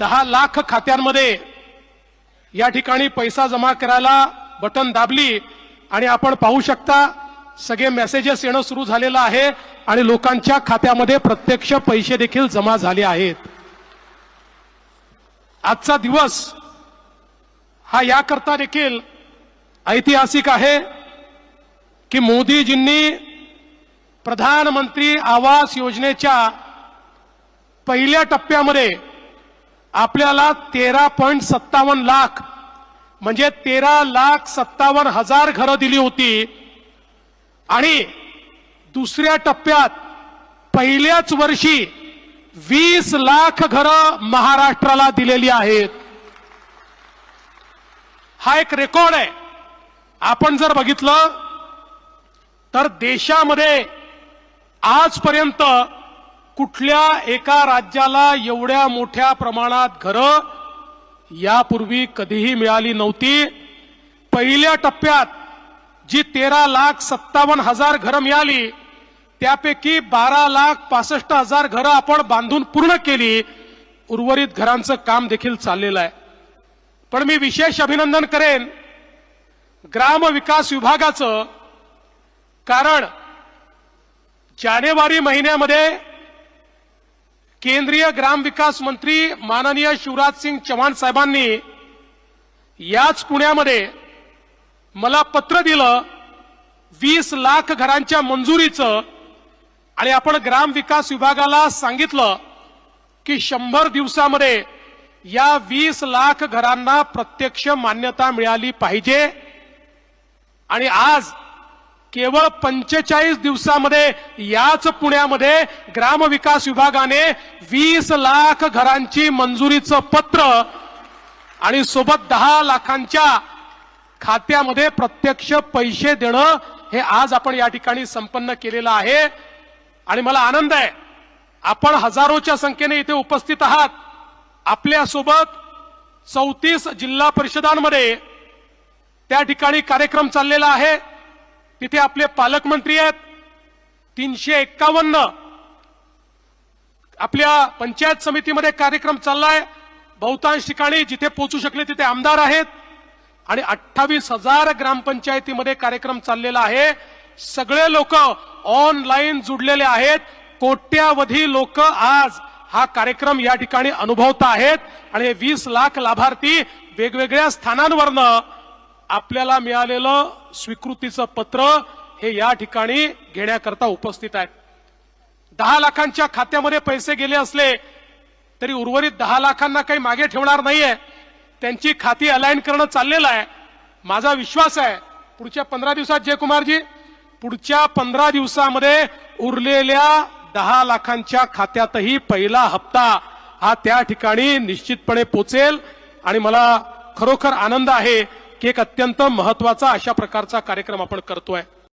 दहा लाख खात्यांमध्ये या ठिकाणी पैसा जमा करायला बटन दाबली आणि आपण पाहू शकता सगळे मेसेजेस येणं सुरू झालेलं आहे आणि लोकांच्या खात्यामध्ये प्रत्यक्ष पैसे देखील जमा झाले आहेत. आजचा दिवस हा याकरता देखील ऐतिहासिक आहे की मोदीजींनी प्रधानमंत्री आवास योजनेच्या पहिल्या टप्प्यामध्ये आपल्याला तेरा पॉईंट सत्तावन्न लाख म्हणजे तेरा लाख सत्तावन्न हजार घरं दिली होती. आणि दुसऱ्या टप्प्यात पहिल्याच वर्षी वीस लाख घरं महाराष्ट्राला दिलेली आहेत. हा एक रेकॉर्ड आहे. आपण जर बघितलं तर देशामध्ये आजपर्यंत कुठल्या एका राज्याला एवढ्या मोठ्या प्रमाणात घरं यापूर्वी कधीही मिळाली नव्हती? पहिल्या टप्प्यात जी तेरा लाख सत्तावन्न हजार घरं मिळाली त्यापैकी बारा लाख पासष्ट हजार घरं आपण बांधून पूर्ण केली उर्वरित घरांचं काम देखील चाललेलं आहे. पण मी विशेष अभिनंदन करेन ग्राम विकास विभागाचं कारण जानेवारी महिन्यामध्ये केंद्रीय ग्रामविकास मंत्री माननीय शिवराज सिंग चव्हाण साहेबांनी याच पुण्यामध्ये मला पत्र दिलं वीस लाख घरांच्या मंजुरीचं आणि आपण ग्रामविकास विभागाला सांगितलं की शंभर दिवसामध्ये या वीस लाख घरांना प्रत्यक्ष मान्यता मिळाली पाहिजे. आणि आज केवळ पंचेचाळीस दिवसामध्ये याच पुण्यामध्ये ग्रामविकास विभागाने वीस लाख घरांची मंजुरीचं पत्र आणि सोबत दहा लाखांच्या खात्यामध्ये प्रत्यक्ष पैसे देणं हे आज आपण या ठिकाणी संपन्न केलेलं आहे. आणि मला आनंद आहे. आपण हजारोच्या संख्येने इथे उपस्थित आहात. आपल्यासोबत चौतीस जिल्हा परिषदांमध्ये त्या ठिकाणी कार्यक्रम चाललेला आहे. तिथे आपले पालकमंत्री आहेत. तीनशे एक्कावन्न. आपल्या पंचायत समितीमध्ये कार्यक्रम चाललाय. बहुतांश ठिकाणी जिथे पोहोचू शकले तिथे आमदार आहेत. आणि अठ्ठावीस हजार ग्रामपंचायतीमध्ये कार्यक्रम चाललेला आहे. सगळे लोक ऑनलाईन जुडलेले आहेत. कोट्यावधी लोक आज हा कार्यक्रम या ठिकाणी अनुभवत आहेत. आणि हे वीस लाख लाभार्थी वेगवेगळ्या स्थानांवरनं आपल्याला मिळालेलं स्वीकृतीचं पत्र हे या ठिकाणी घेण्याकरता उपस्थित आहेत दहा लाखांच्या खात्यामध्ये पैसे गेले असले तरी उर्वरित दहा लाखांना काही मागे ठेवणार नाहीये. त्यांची खाती अलाइन करणं चाललेलं आहे. माझा विश्वास आहे पुढच्या पंधरा दिवसात जयकुमारजी पुढच्या पंधरा दिवसामध्ये उरलेल्या दहा लाखांच्या खात्यातही पहिला हप्ता हा त्या ठिकाणी निश्चितपणे पोचेल आणि मला खरोखर आनंद आहे की एक अत्यंत महत्त्वाचा अशा प्रकारचा कार्यक्रम आपण करतोय.